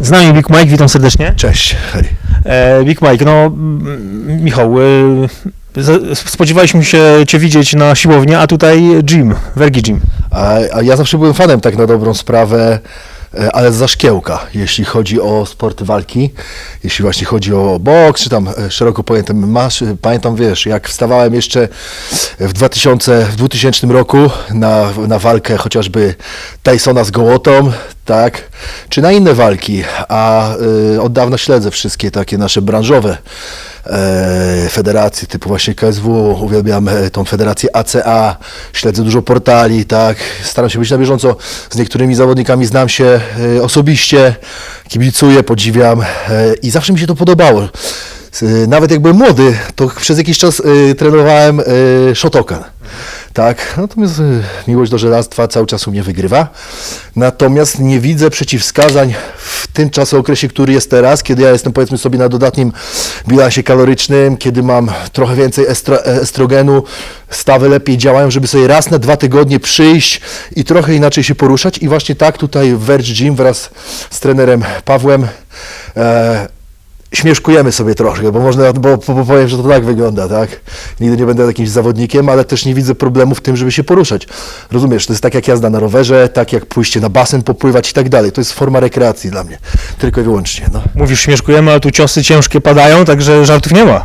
Z nami Big Mike, witam serdecznie. Cześć, hej. E, Big Mike, no Michał, e, z- spodziewaliśmy się Cię widzieć na siłowni, a tutaj gym, Wergi Gym. A, a ja zawsze byłem fanem, tak na dobrą sprawę, ale za szkiełka, jeśli chodzi o sporty walki, jeśli właśnie chodzi o boks, czy tam e, szeroko pojęte masz, pamiętam, wiesz, jak wstawałem jeszcze w 2000, w 2000 roku na, na walkę chociażby Tysona z Gołotą, tak, czy na inne walki, a y, od dawna śledzę wszystkie takie nasze branżowe e, federacji, typu właśnie KSW, uwielbiam tą federację ACA, śledzę dużo portali, tak, staram się być na bieżąco, z niektórymi zawodnikami znam się e, osobiście, kibicuję, podziwiam e, i zawsze mi się to podobało. Nawet jak byłem młody, to przez jakiś czas trenowałem e, Shotokan. Tak, natomiast e, miłość do żelastwa cały czas u mnie wygrywa. Natomiast nie widzę przeciwwskazań w tym czasookresie, który jest teraz, kiedy ja jestem powiedzmy sobie na dodatnim bilansie kalorycznym, kiedy mam trochę więcej estro, estrogenu, stawy lepiej działają, żeby sobie raz na dwa tygodnie przyjść i trochę inaczej się poruszać. I właśnie tak tutaj w Verge Gym wraz z trenerem Pawłem e, śmieszkujemy sobie troszkę, bo można, bo, bo powiem, że to tak wygląda, tak? Nigdy nie będę jakimś zawodnikiem, ale też nie widzę problemu w tym, żeby się poruszać. Rozumiesz, to jest tak jak jazda na rowerze, tak jak pójście na basen, popływać i tak dalej. To jest forma rekreacji dla mnie, tylko i wyłącznie, no. Mówisz, śmieszkujemy, ale tu ciosy ciężkie padają, także żartów nie ma.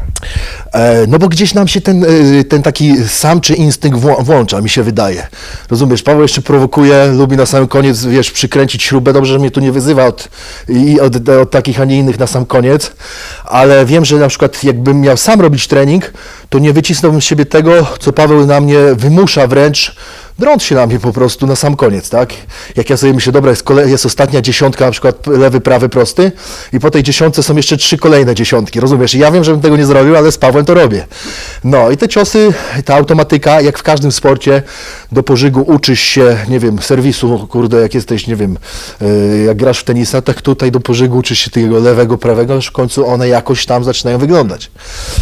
E, No bo gdzieś nam się ten, e, ten taki samczy instynkt włącza, mi się wydaje. Rozumiesz, Paweł jeszcze prowokuje, lubi na sam koniec, wiesz, przykręcić śrubę. Dobrze, że mnie tu nie wyzywa od, i od, od takich, a nie innych na sam koniec, ale wiem, że na przykład jakbym miał sam robić trening, to nie wycisnąłbym z siebie tego, co Paweł na mnie wymusza wręcz, drąc się na mnie po prostu na sam koniec, tak? Jak ja sobie myślę, dobra, jest, kole- jest ostatnia dziesiątka, na przykład lewy, prawy, prosty i po tej dziesiątce są jeszcze trzy kolejne dziesiątki, rozumiesz? I ja wiem, żebym tego nie zrobił, ale z Pawłem to robię. No i te ciosy, ta automatyka, jak w każdym sporcie, do pożygu uczysz się, nie wiem, serwisu, kurde, jak jesteś, nie wiem, yy, jak grasz w tenisa, tak tutaj do pożygu uczysz się tego lewego, prawego, aż w końcu one jakoś tam zaczynają wyglądać.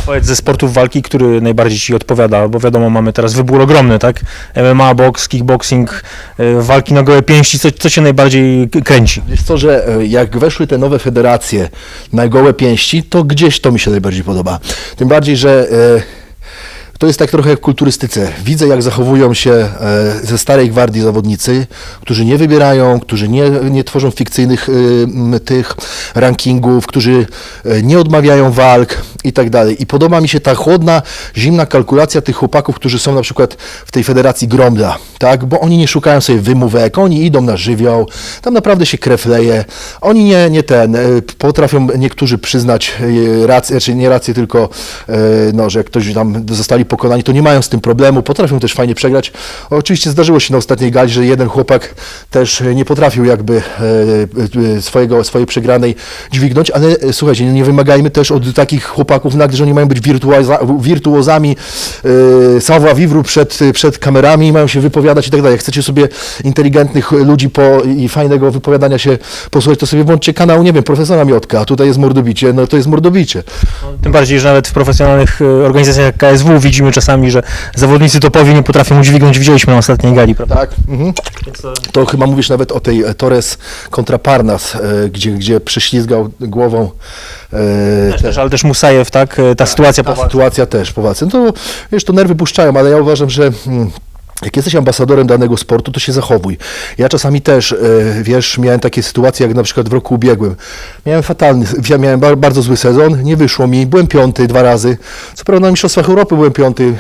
Powiedz ze sportów walki, który najbardziej Ci odpowiada, bo wiadomo, mamy teraz wybór ogromny, tak? MMA, boks, kickboxing, e, walki na gołe pięści, co, co Cię najbardziej kręci? Wiesz co, że e, jak weszły te nowe federacje na gołe pięści, to gdzieś to mi się najbardziej podoba. Tym bardziej, że e, to jest tak trochę jak w kulturystyce. Widzę, jak zachowują się e, ze starej gwardii zawodnicy, którzy nie wybierają, którzy nie, nie tworzą fikcyjnych m, tych rankingów, którzy e, nie odmawiają walk i tak dalej. I podoba mi się ta chłodna, zimna kalkulacja tych chłopaków, którzy są na przykład w tej federacji Gromda, tak? Bo oni nie szukają sobie wymówek, oni idą na żywioł, tam naprawdę się krew leje. Oni nie, nie ten, e, potrafią niektórzy przyznać rację, znaczy nie rację, tylko no, że ktoś tam zostali pokonani, to nie mają z tym problemu, potrafią też fajnie przegrać. Oczywiście zdarzyło się na ostatniej gali, że jeden chłopak też nie potrafił jakby e, e, swojego, swojej przegranej dźwignąć, ale e, słuchajcie, nie wymagajmy też od takich chłopaków nagle, że oni mają być wirtuoza, wirtuozami savoir vivre przed, przed kamerami, mają się wypowiadać i tak dalej. Jak chcecie sobie inteligentnych ludzi po, i fajnego wypowiadania się posłuchać, to sobie włączcie kanał, nie wiem, profesora Miotka, a tutaj jest mordobicie, no to jest mordobicie. Tym bardziej, że nawet w profesjonalnych organizacjach jak KSW widzimy czasami, że zawodnicy topowi nie potrafią udźwignąć, widzieliśmy na ostatniej gali, prawda? Tak. Mhm. To chyba mówisz nawet o tej e, Torres kontra Parnas, e, gdzie, gdzie prześlizgał głową e, Też, ale też Musajew, tak? E, Ta sytuacja Ta po walce. sytuacja też po walce. No to wiesz, to nerwy puszczają, ale ja uważam, że mm, jak jesteś ambasadorem danego sportu, to się zachowuj. Ja czasami też, e, wiesz, miałem takie sytuacje, jak na przykład w roku ubiegłym. Miałem fatalny, miałem bar- bardzo zły sezon, nie wyszło mi, byłem piąty dwa razy. Co prawda na Mistrzostwach Europy byłem piąty,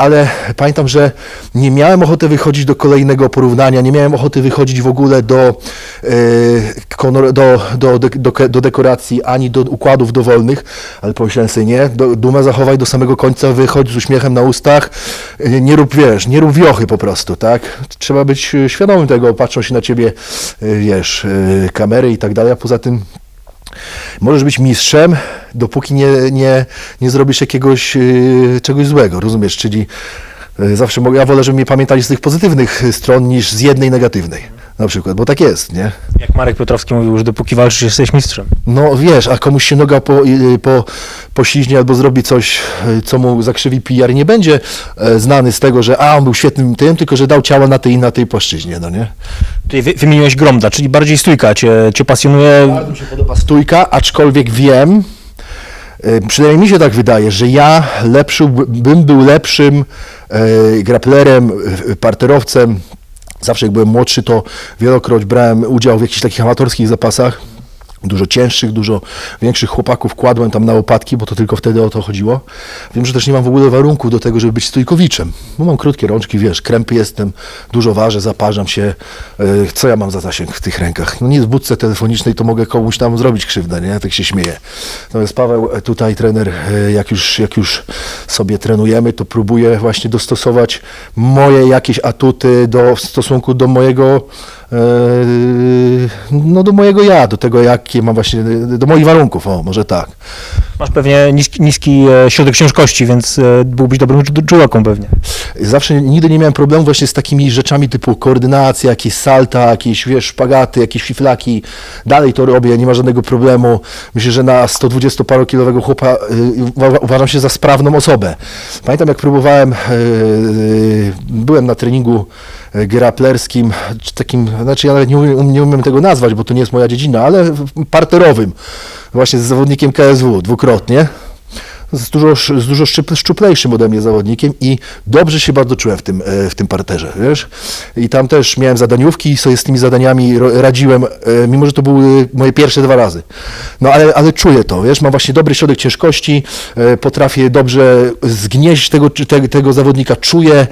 ale pamiętam, że nie miałem ochoty wychodzić do kolejnego porównania, nie miałem ochoty wychodzić w ogóle do, e, do, do, do, do, dekoracji, ani do układów dowolnych, ale pomyślałem sobie, nie, dumę zachowaj do samego końca, wychodź z uśmiechem na ustach, nie rób, wiesz, nie rób wiochy po prostu, tak? Trzeba być e, świadomym tego, patrzą się na ciebie, e, wiesz, kamery i tak dalej, a poza tym Możesz być mistrzem, dopóki nie, nie, nie zrobisz jakiegoś yy, czegoś złego, rozumiesz? Czyli yy, zawsze mogę, ja wolę, żeby mnie pamiętali z tych pozytywnych stron niż z jednej negatywnej. Na przykład, bo tak jest, nie? Jak Marek Piotrowski mówił, że dopóki walczysz, jesteś mistrzem. No wiesz, a komuś się noga po, y, po, pośliźnie albo zrobi coś, y, co mu zakrzywi PR, nie będzie e, znany z tego, że a, on był świetnym tym, tylko że dał ciała na tej i na tej płaszczyźnie, no nie? Tutaj wy, wymieniłeś Gromda, czyli bardziej stójka cię, cię pasjonuje. Bardzo mi się podoba stójka, aczkolwiek wiem, y, przynajmniej mi się tak wydaje, że ja lepszy, bym był lepszym e, graplerem, y, parterowcem. Zawsze jak byłem młodszy, to wielokroć brałem udział w jakichś takich amatorskich zapasach. Dużo cięższych, dużo większych chłopaków kładłem tam na łopatki, bo to tylko wtedy o to chodziło. Wiem, że też nie mam w ogóle warunków do tego, żeby być stójkowiczem. Bo mam krótkie rączki, wiesz, krępy jestem, dużo ważę, zaparzam się. E, Co ja mam za zasięg w tych rękach? No nic w budce telefonicznej to mogę komuś tam zrobić krzywdę, nie? Tak się śmieję. Natomiast Paweł, e, tutaj trener, e, jak już, jak już sobie trenujemy, to próbuje właśnie dostosować moje jakieś atuty do, w stosunku do mojego no do mojego ja, do tego jakie mam właśnie, do moich warunków, o może tak. Masz pewnie niski, niski e, środek ciężkości, więc e, byłbyś dobrym dżułaką pewnie. Zawsze nigdy nie miałem problemu właśnie z takimi rzeczami typu koordynacja, jakieś salta, jakieś wiesz, szpagaty, jakieś fiflaki. Dalej to robię, nie ma żadnego problemu. Myślę, że na 120 kilowego chłopa y, uwa- uważam się za sprawną osobę. Pamiętam jak próbowałem, y, y, byłem na treningu graplerskim, czy takim, znaczy ja nawet nie umiem, nie umiem tego nazwać, bo to nie jest moja dziedzina, ale parterowym, właśnie z zawodnikiem KSW dwukrotnie z dużo, z dużo szczup- szczuplejszym ode mnie zawodnikiem i dobrze się bardzo czułem w tym, e, w tym parterze, wiesz? I tam też miałem zadaniówki i sobie z tymi zadaniami radziłem, e, mimo że to były moje pierwsze dwa razy. No ale, ale czuję to, wiesz? Mam właśnie dobry środek ciężkości, e, potrafię dobrze zgnieść tego, te, tego zawodnika, czuję,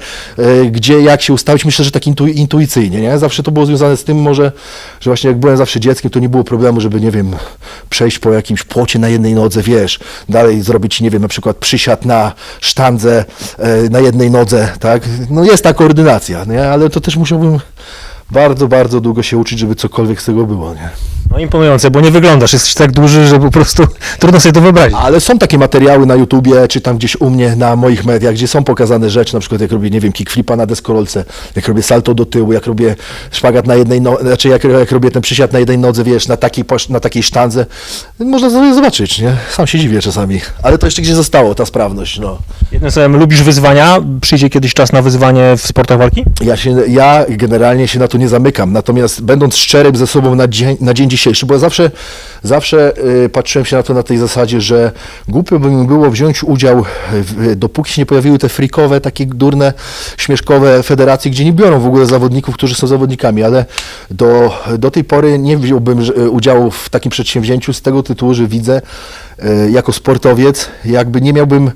gdzie, jak się ustawić. Myślę, że tak intu, intuicyjnie, nie? Zawsze to było związane z tym może, że właśnie jak byłem zawsze dzieckiem, to nie było problemu, żeby, nie wiem, przejść po jakimś płocie na jednej nodze, wiesz, dalej zrobić, nie wiem, na przykład przysiad na sztandze e, na jednej nodze, tak? No jest ta koordynacja, nie? Ale to też musiałbym bardzo, bardzo długo się uczyć, żeby cokolwiek z tego było, nie? No imponujące, bo nie wyglądasz, jesteś tak duży, że po prostu trudno sobie to wyobrazić. Ale są takie materiały na YouTubie, czy tam gdzieś u mnie na moich mediach, gdzie są pokazane rzeczy, na przykład jak robię, nie wiem, kickflipa na deskorolce, jak robię salto do tyłu, jak robię szpagat na jednej nodze, znaczy jak, jak robię ten przysiad na jednej nodze, wiesz, na takiej, na takiej sztandze. Można sobie zobaczyć, nie? Sam się dziwię czasami. Ale to jeszcze gdzieś zostało, ta sprawność, no. Jednym słowem, lubisz wyzwania? Przyjdzie kiedyś czas na wyzwanie w sportach walki? Ja, się, ja generalnie się na to nie zamykam, natomiast będąc szczerym ze sobą na dzień, na dzień dzisiejszy, bo ja zawsze, zawsze y, patrzyłem się na to na tej zasadzie, że głupio by mi było wziąć udział, w, dopóki się nie pojawiły te frikowe, takie durne, śmieszkowe federacje, gdzie nie biorą w ogóle zawodników, którzy są zawodnikami, ale do, do tej pory nie wziąłbym udziału w takim przedsięwzięciu z tego tytułu, że widzę y, jako sportowiec, jakby nie miałbym,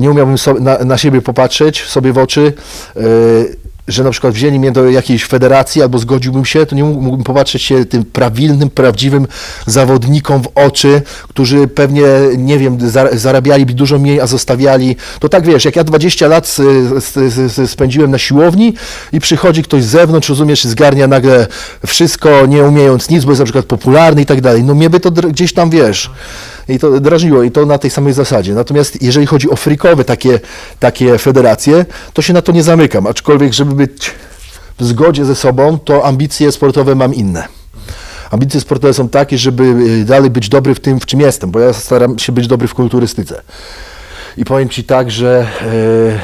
nie umiałbym na, na siebie popatrzeć, sobie w oczy, y, że na przykład wzięli mnie do jakiejś federacji albo zgodziłbym się, to nie mógł- mógłbym popatrzeć się tym prawilnym, prawdziwym zawodnikom w oczy, którzy pewnie, nie wiem, za- zarabiali dużo mniej, a zostawiali. To tak wiesz, jak ja 20 lat spędziłem na siłowni i przychodzi ktoś z zewnątrz, rozumiesz, zgarnia nagle wszystko, nie umiejąc nic, bo jest na przykład popularny i tak dalej. No mnie by to gdzieś tam, wiesz, i to drażniło i to na tej samej zasadzie. Natomiast jeżeli chodzi o frikowe takie, takie federacje, to się na to nie zamykam. Aczkolwiek, żeby być w zgodzie ze sobą, to ambicje sportowe mam inne. Ambicje sportowe są takie, żeby y, dalej być dobry w tym, w czym jestem, bo ja staram się być dobry w kulturystyce. I powiem Ci tak, że e,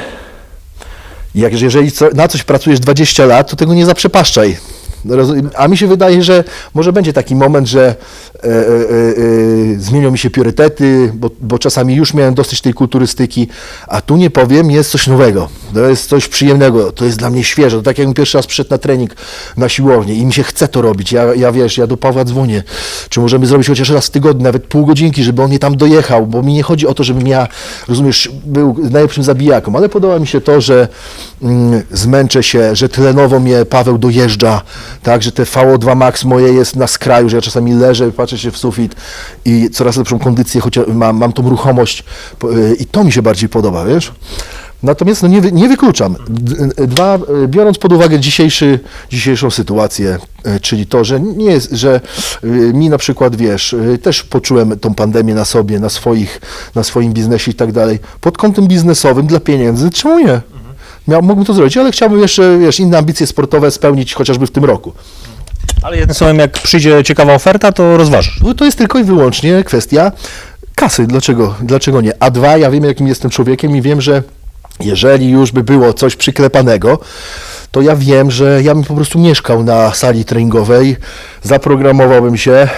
jak, jeżeli na coś pracujesz 20 lat, to tego nie zaprzepaszczaj. A mi się wydaje, że może będzie taki moment, że e, e, e, e, zmienią mi się priorytety, bo, bo czasami już miałem dosyć tej kulturystyki, a tu nie powiem, jest coś nowego. To jest coś przyjemnego, to jest dla mnie świeże. To tak jakbym pierwszy raz przyszedł na trening na siłownię i mi się chce to robić. Ja, ja wiesz, ja do Pawła dzwonię, czy możemy zrobić chociaż raz w tygodniu, nawet pół godzinki, żeby on mnie tam dojechał, bo mi nie chodzi o to, żebym ja, rozumiesz, był najlepszym zabijaką, ale podoba mi się to, że mm, zmęczę się, że tlenowo mnie Paweł dojeżdża, tak, że te VO2 max moje jest na skraju, że ja czasami leżę, patrzę się w sufit i coraz lepszą kondycję, chociaż mam, mam tą ruchomość y, i to mi się bardziej podoba, wiesz? Natomiast no nie, nie wykluczam. D- Dwa, y, biorąc pod uwagę dzisiejszy, dzisiejszą sytuację, y, czyli to, że nie że y, mi na przykład, wiesz, y, też poczułem tą pandemię na sobie, na, swoich, na swoim biznesie i tak dalej, pod kątem biznesowym dla pieniędzy, czemu nie? Miał, mógłbym to zrobić, ale chciałbym jeszcze, wiesz, inne ambicje sportowe spełnić chociażby w tym roku. Ale jednym słowem, jak przyjdzie ciekawa oferta, to rozważysz. Bo to jest tylko i wyłącznie kwestia kasy. Dlaczego, dlaczego nie? A dwa, ja wiem, jakim jestem człowiekiem i wiem, że jeżeli już by było coś przyklepanego, to ja wiem, że ja bym po prostu mieszkał na sali treningowej, zaprogramowałbym się, e,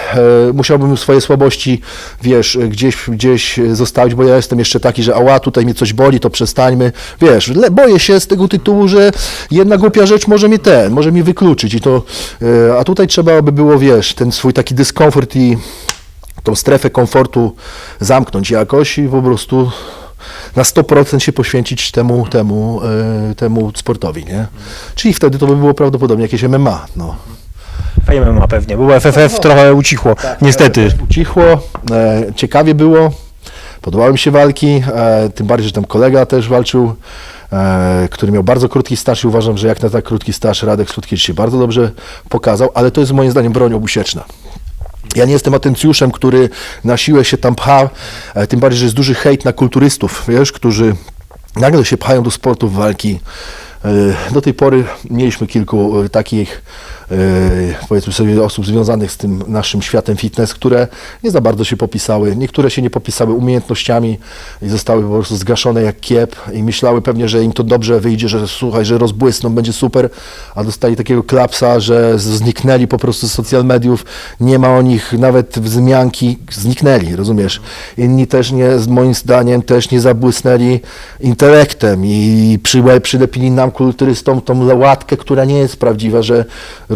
musiałbym swoje słabości, wiesz, gdzieś, gdzieś zostawić, bo ja jestem jeszcze taki, że ała, tutaj mnie coś boli, to przestańmy, wiesz, boję się z tego tytułu, że jedna głupia rzecz może mnie ten, może mnie wykluczyć i to, e, a tutaj trzeba by było, wiesz, ten swój taki dyskomfort i tą strefę komfortu zamknąć jakoś i po prostu na 100% się poświęcić temu, temu, e, temu sportowi, nie? Czyli wtedy to by było prawdopodobnie jakieś MMA, no. Fame ma pewnie, bo FFF trochę ucichło, niestety. Ucichło, e, ciekawie było, podobały mi się walki, e, tym bardziej, że tam kolega też walczył, e, który miał bardzo krótki staż i uważam, że jak na tak krótki staż Radek Sutkiewicz się bardzo dobrze pokazał, ale to jest moim zdaniem broń obusieczna. Ja nie jestem atencjuszem, który na siłę się tam pcha, e, tym bardziej, że jest duży hejt na kulturystów, wiesz, którzy nagle się pchają do sportów walki. E, Do tej pory mieliśmy kilku e, takich, powiedzmy sobie, osób związanych z tym naszym światem fitness, które nie za bardzo się popisały. Niektóre się nie popisały umiejętnościami i zostały po prostu zgaszone jak kiep i myślały pewnie, że im to dobrze wyjdzie, że słuchaj, że rozbłysną, będzie super, a dostali takiego klapsa, że zniknęli po prostu z social mediów, nie ma o nich nawet wzmianki, zniknęli, rozumiesz? Inni też nie, moim zdaniem, też nie zabłysnęli intelektem i przyłe- przylepili nam kulturystom tą łatkę, która nie jest prawdziwa, że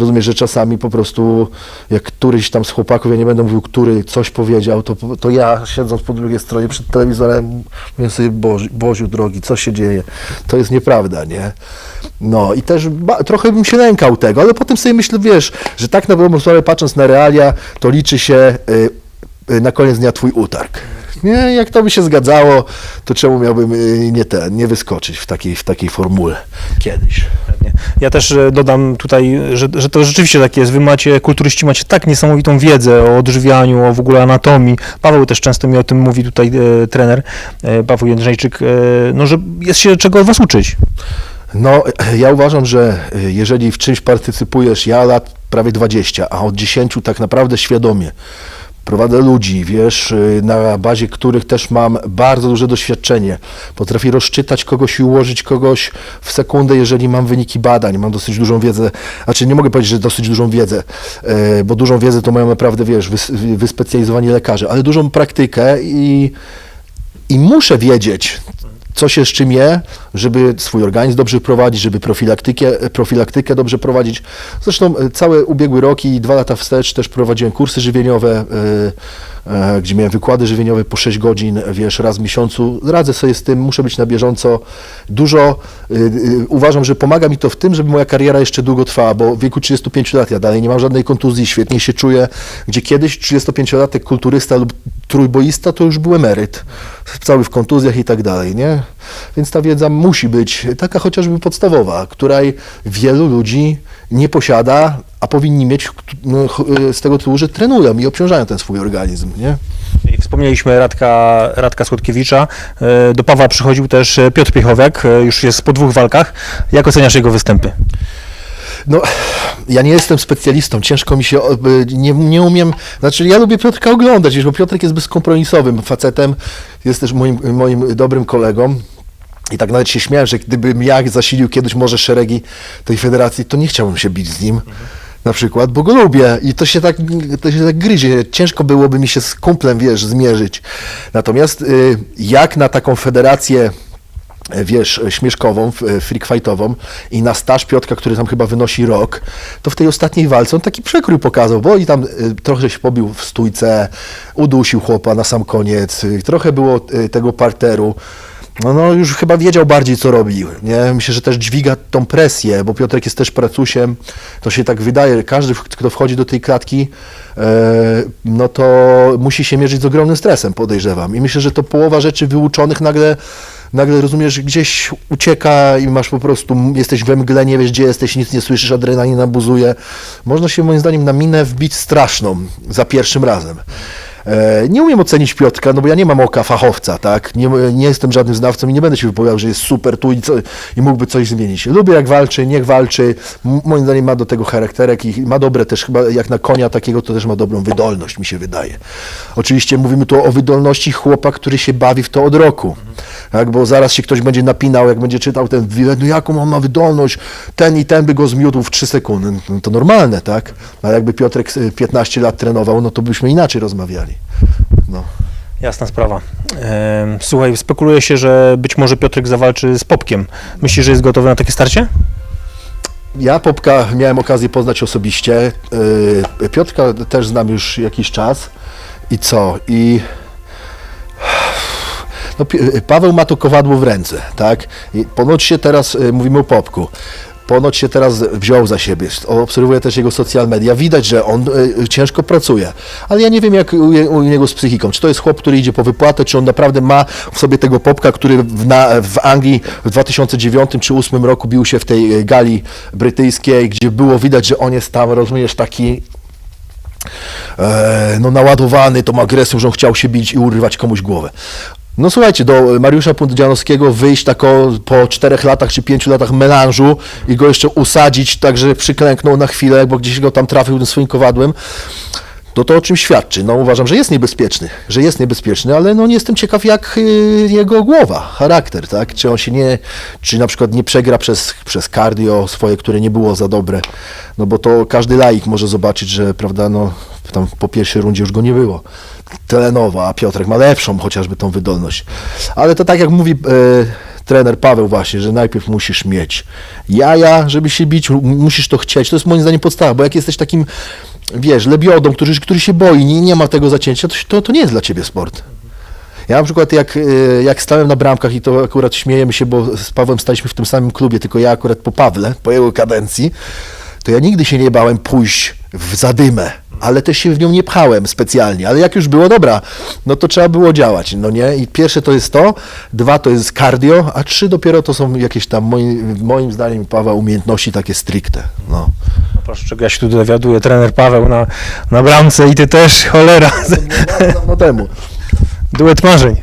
rozumiesz, że czasami po prostu jak któryś tam z chłopaków, ja nie będę mówił, który coś powiedział, to, to ja siedząc po drugiej stronie przed telewizorem mówię sobie, Boziu, drogi, co się dzieje? To jest nieprawda, nie? No i też ba- trochę bym się lękał tego, ale potem sobie myślę, wiesz, że tak na dobrą sprawę patrząc na realia, to liczy się y, y, na koniec dnia twój utarg. Nie, jak to by się zgadzało, to czemu miałbym y, nie ten, nie wyskoczyć w takiej, w takiej formule kiedyś. Ja też e, dodam tutaj, że, że to rzeczywiście tak jest. Wy macie, kulturyści macie tak niesamowitą wiedzę o odżywianiu, o w ogóle anatomii. Paweł też często mi o tym mówi tutaj e, trener, e, Paweł Jędrzejczyk, e, no, że jest się czego od was uczyć. No, ja uważam, że y, jeżeli w czymś partycypujesz, ja lat prawie 20, a od 10 tak naprawdę świadomie prowadzę ludzi, wiesz, y, na bazie których też mam bardzo duże doświadczenie. Potrafię rozczytać kogoś i ułożyć kogoś w sekundę, jeżeli mam wyniki badań, mam dosyć dużą wiedzę, znaczy nie mogę powiedzieć, że dosyć dużą wiedzę, e, bo dużą wiedzę to mają naprawdę, wiesz, wys- wyspecjalizowani lekarze, ale dużą praktykę i i muszę wiedzieć, co się z czym je, żeby swój organizm dobrze prowadzić, żeby profilaktykę, profilaktykę dobrze prowadzić. Zresztą e, cały ubiegły rok i dwa lata wstecz też prowadziłem kursy żywieniowe, e, gdzie miałem wykłady żywieniowe po 6 godzin, wiesz, raz w miesiącu. Radzę sobie z tym, muszę być na bieżąco. Dużo, y, y, uważam, że pomaga mi to w tym, żeby moja kariera jeszcze długo trwała, bo w wieku 35 lat ja dalej nie mam żadnej kontuzji, świetnie się czuję, gdzie kiedyś 35-latek kulturysta lub trójboista to już był emeryt, cały w kontuzjach i tak dalej, nie? Więc ta wiedza musi być taka chociażby podstawowa, której wielu ludzi nie posiada, a powinni mieć no, ch- z tego tytułu, że trenują i obciążają ten swój organizm, nie? I Wspomnieliśmy Radka, Radka Słodkiewicza. E, Do Pawła przychodził też e, Piotr Piechowiak, już jest po dwóch walkach. Jak oceniasz jego występy? No, ja nie jestem specjalistą, ciężko mi się, nie, nie umiem, znaczy ja lubię Piotrka oglądać, bo Piotrek jest bezkompromisowym facetem, jest też moim, moim dobrym kolegą. I tak nawet się śmiałem, że gdybym ja zasilił kiedyś może szeregi tej federacji, to nie chciałbym się bić z nim. Na przykład, bo go lubię i to się tak, to się tak gryzie. Ciężko byłoby mi się z kumplem, wiesz, zmierzyć. Natomiast y, jak na taką federację e, wiesz, śmieszkową, e, freak fightową i na staż Piotka, który tam chyba wynosi rok, to w tej ostatniej walce on taki przekrój pokazał, bo i tam trochę się pobił w stójce, udusił chłopa na sam koniec, trochę było tego parteru. No, no już chyba wiedział bardziej, co robił. Nie? Myślę, że też dźwiga tą presję, bo Piotrek jest też pracusiem. To się tak wydaje, każdy, kto wchodzi do tej klatki, e, no to musi się mierzyć z ogromnym stresem, podejrzewam. I myślę, że to połowa rzeczy wyuczonych nagle nagle rozumiesz, gdzieś ucieka i masz po prostu, jesteś we mgle, nie wiesz gdzie jesteś, nic nie słyszysz, adrenalina buzuje. Można się moim zdaniem na minę wbić straszną za pierwszym razem. E, nie umiem ocenić Piotrka, no bo ja nie mam oka fachowca, tak? Nie, nie jestem żadnym znawcą i nie będę się wypowiadał, że jest super tu i, co, i mógłby coś zmienić. Lubię jak walczy, niech walczy. Moim zdaniem ma do tego charakterek i ma dobre też chyba, jak na konia takiego, to też ma dobrą wydolność, mi się wydaje. Oczywiście mówimy tu o wydolności chłopa, który się bawi w to od roku. Tak, bo zaraz się ktoś będzie napinał, jak będzie czytał ten no jaką on ma wydolność, ten i ten by go zmiótł w 3 sekundy. No to normalne, tak? A jakby Piotrek y, 15 lat trenował, no to byśmy inaczej rozmawiali. No. Jasna sprawa. Słuchaj, spekuluje się, że być może Piotrek zawalczy z Popkiem. Myślisz, że jest gotowy na takie starcie? Ja Popka miałem okazję poznać osobiście. Yy, Piotrka też znam już jakiś czas. I co? I no, Pi- Paweł ma to kowadło w ręce, tak? I ponoć się teraz, y, mówimy o Popku, ponoć się teraz wziął za siebie. Obserwuję też jego social media. Widać, że on y, ciężko pracuje. Ale ja nie wiem, jak u, u niego z psychiką. Czy to jest chłop, który idzie po wypłatę, czy on naprawdę ma w sobie tego Popka, który w, na, w Anglii w 2009 czy 2008 roku bił się w tej y, gali brytyjskiej, gdzie było widać, że on jest tam, rozumiesz, taki e, no, naładowany tą agresją, że on chciał się bić i urywać komuś głowę. No słuchajcie, do Mariusza Pundzianowskiego wyjść tako po czterech latach czy pięciu latach melanżu i go jeszcze usadzić tak, że przyklęknął na chwilę, bo gdzieś go tam trafił tym swoim kowadłem, to to o czym świadczy? No uważam, że jest niebezpieczny, że jest niebezpieczny, ale no nie jestem ciekaw jak y, jego głowa, charakter, tak? Czy on się nie, czy na przykład nie przegra przez, przez cardio swoje, które nie było za dobre, no bo to każdy laik może zobaczyć, że prawda, no tam po pierwszej rundzie już go nie było. Telenowa, a Piotrek ma lepszą chociażby tą wydolność. Ale to tak jak mówi e, trener Paweł właśnie, że najpierw musisz mieć jaja, żeby się bić, musisz to chcieć. To jest moim zdaniem podstawa, bo jak jesteś takim, wiesz, lebiodą, który, który się boi, nie, nie ma tego zacięcia, to, to nie jest dla ciebie sport. Ja na przykład jak, e, jak stałem na bramkach i to akurat śmiejemy się, bo z Pawłem staliśmy w tym samym klubie, tylko ja akurat po Pawle, po jego kadencji, to ja nigdy się nie bałem pójść w zadymę, ale też się w nią nie pchałem specjalnie, ale jak już było dobra, no to trzeba było działać, no nie? I pierwsze to jest to, dwa to jest cardio, a trzy dopiero to są jakieś tam, moim, moim zdaniem, Paweł, umiejętności takie stricte, no. No proszę, czego ja się tu dowiaduję, trener Paweł na, na bramce i ty też, cholera, Dawno temu. duet marzeń.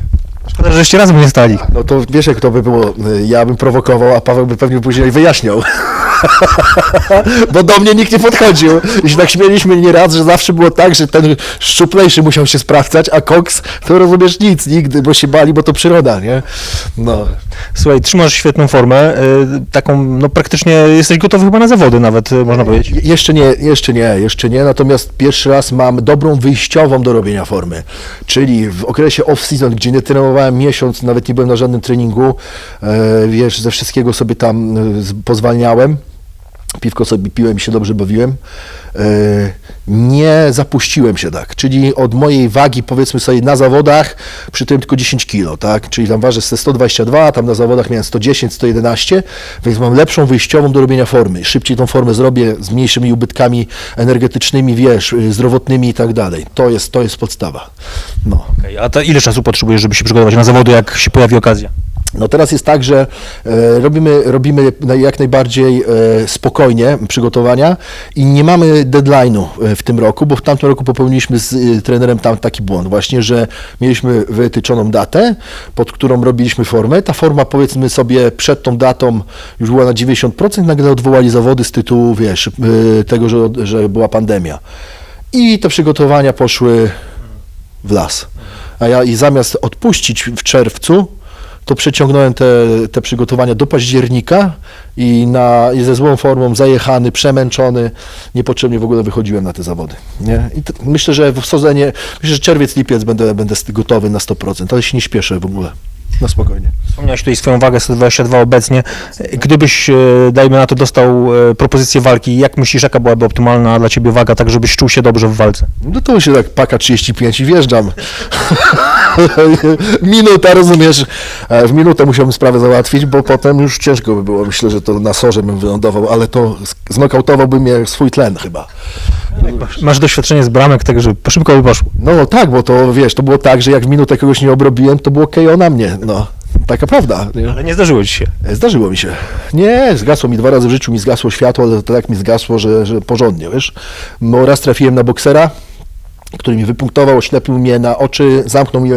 Szkoda, że jeszcze razem nie stali. No to wiesz, jak to by było, y, ja bym prowokował, a Paweł by pewnie później wyjaśniał. Bo do mnie nikt nie podchodził. I się tak śmieliśmy nieraz, że zawsze było tak, że ten szczuplejszy musiał się sprawdzać, a Cox to rozumiesz nic, nigdy, bo się bali, bo to przyroda, nie? No. Słuchaj, trzymasz świetną formę, y, taką, no praktycznie jesteś gotowy chyba na zawody nawet, y, można powiedzieć. Je- Jeszcze nie, jeszcze nie, jeszcze nie, natomiast pierwszy raz mam dobrą wyjściową do robienia formy, czyli w okresie off-season, gdzie nie trenowałem miesiąc, nawet nie byłem na żadnym treningu, e, wiesz, ze wszystkiego sobie tam e, pozwalniałem, piwko sobie piłem się dobrze bawiłem, e, nie zapuściłem się tak, czyli od mojej wagi powiedzmy sobie na zawodach przy tym tylko 10 kilo, tak, czyli tam ważę ze 122, a tam na zawodach miałem 110, 111, więc mam lepszą wyjściową do robienia formy, szybciej tą formę zrobię z mniejszymi ubytkami energetycznymi, wiesz, y, zdrowotnymi i tak dalej, to jest, to jest podstawa, no. Okej, A ile czasu potrzebujesz, żeby się przygotować na zawody, jak się pojawi okazja? No teraz jest tak, że e, robimy, robimy jak najbardziej e, spokojnie przygotowania i nie mamy deadline'u e, w tym roku, bo w tamtym roku popełniliśmy z trenerem tam taki błąd właśnie, że mieliśmy wytyczoną datę, pod którą robiliśmy formę. Ta forma powiedzmy sobie przed tą datą już była na 90%, nagle odwołali zawody z tytułu, wiesz, tego, że, że była pandemia. I te przygotowania poszły w las. A ja i zamiast odpuścić w czerwcu, to przeciągnąłem te, te przygotowania do października i, na, i ze złą formą zajechany, przemęczony, niepotrzebnie w ogóle wychodziłem na te zawody. Nie? I myślę, że w sezonie, myślę, że czerwiec, lipiec będę, będę gotowy na 100%, ale się nie śpieszę w ogóle. Na spokojnie. Wspomniałeś tutaj swoją wagę 122 obecnie. Gdybyś, e, dajmy na to, dostał e, propozycję walki, jak myślisz, jaka byłaby optymalna dla ciebie waga, tak żebyś czuł się dobrze w walce? No to się tak paka 35 i wjeżdżam. Minuta, rozumiesz? E, W minutę musiałbym sprawę załatwić, bo potem już ciężko by było. Myślę, że to na sorze bym wylądował, ale to znokautowałby mnie swój tlen chyba. Masz doświadczenie z bramek, także szybko by poszło. No tak, bo to wiesz, to było tak, że jak w minutę kogoś nie obrobiłem, to było KO na mnie. No, taka prawda. Nie? Ale nie zdarzyło ci się. E, Zdarzyło mi się. Nie, zgasło mi dwa razy w życiu, mi zgasło światło, ale to tak mi zgasło, że, że porządnie, wiesz. No raz trafiłem na boksera, który mi wypunktował, oślepił mnie na oczy, zamknął mi,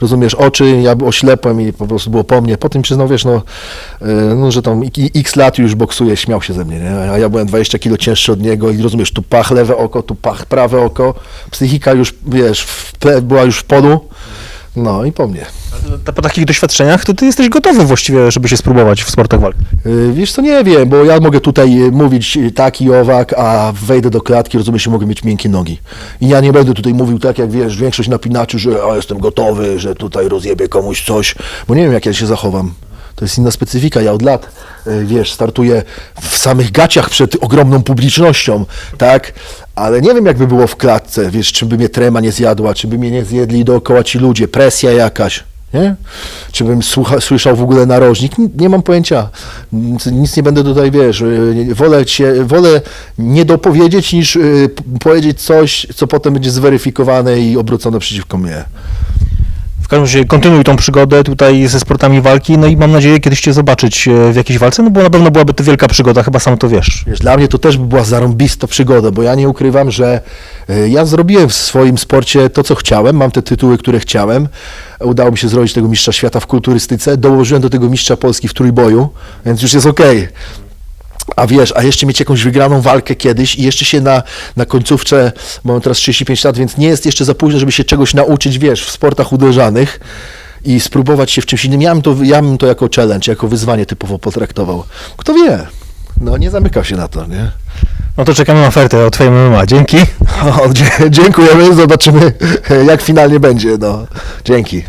rozumiesz, oczy, ja oślepłem i po prostu było po mnie. Potem przyznał, wiesz, no, e, no że tam x lat już boksuje, śmiał się ze mnie, nie? a ja byłem 20 kilo cięższy od niego i rozumiesz, tu pach lewe oko, tu pach prawe oko, psychika już, wiesz, w, była już w polu, no i po mnie. Ta- Po takich doświadczeniach to ty jesteś gotowy właściwie, żeby się spróbować w sportach walki. Y, Wiesz co, nie wiem, bo ja mogę tutaj y, mówić y, tak i owak, a wejdę do klatki, rozumiesz, i mogę mieć miękkie nogi. I ja nie będę tutaj mówił tak, jak wiesz, większość napinaczy, że jestem gotowy, że tutaj rozjebię komuś coś, bo nie wiem, jak ja się zachowam. To jest inna specyfika. Ja od lat, y, wiesz, startuję w samych gaciach przed ogromną publicznością, tak? Ale nie wiem, jakby było w klatce, wiesz, czy by mnie trema nie zjadła, czy by mnie nie zjedli dookoła ci ludzie, presja jakaś. Nie? Czy bym słucha, słyszał w ogóle narożnik? N- Nie mam pojęcia. Nic, nic nie będę tutaj, wiesz, y, wolę, cię, wolę nie dopowiedzieć, niż y, powiedzieć coś, co potem będzie zweryfikowane i obrócone przeciwko mnie. W każdym razie kontynuuj tą przygodę tutaj ze sportami walki, no i mam nadzieję kiedyś cię zobaczyć e, w jakiejś walce, no bo na pewno byłaby to wielka przygoda, chyba sam to wiesz. Wiesz, dla mnie to też by była zarąbista przygoda, bo ja nie ukrywam, że y, ja zrobiłem w swoim sporcie to, co chciałem, mam te tytuły, które chciałem. Udało mi się zrobić tego mistrza świata w kulturystyce, dołożyłem do tego mistrza Polski w trójboju, więc już jest okej. A wiesz, a jeszcze mieć jakąś wygraną walkę kiedyś i jeszcze się na, na końcówce, bo mam teraz 35 lat, więc nie jest jeszcze za późno, żeby się czegoś nauczyć, wiesz, w sportach uderzanych i spróbować się w czymś innym. Ja bym to, ja bym to jako challenge, jako wyzwanie typowo potraktował. Kto wie? No nie zamykał się na to, nie? No to czekamy na ofertę od Twoim MMA. Dzięki. O, dziękujemy, zobaczymy jak finalnie będzie, no. Dzięki.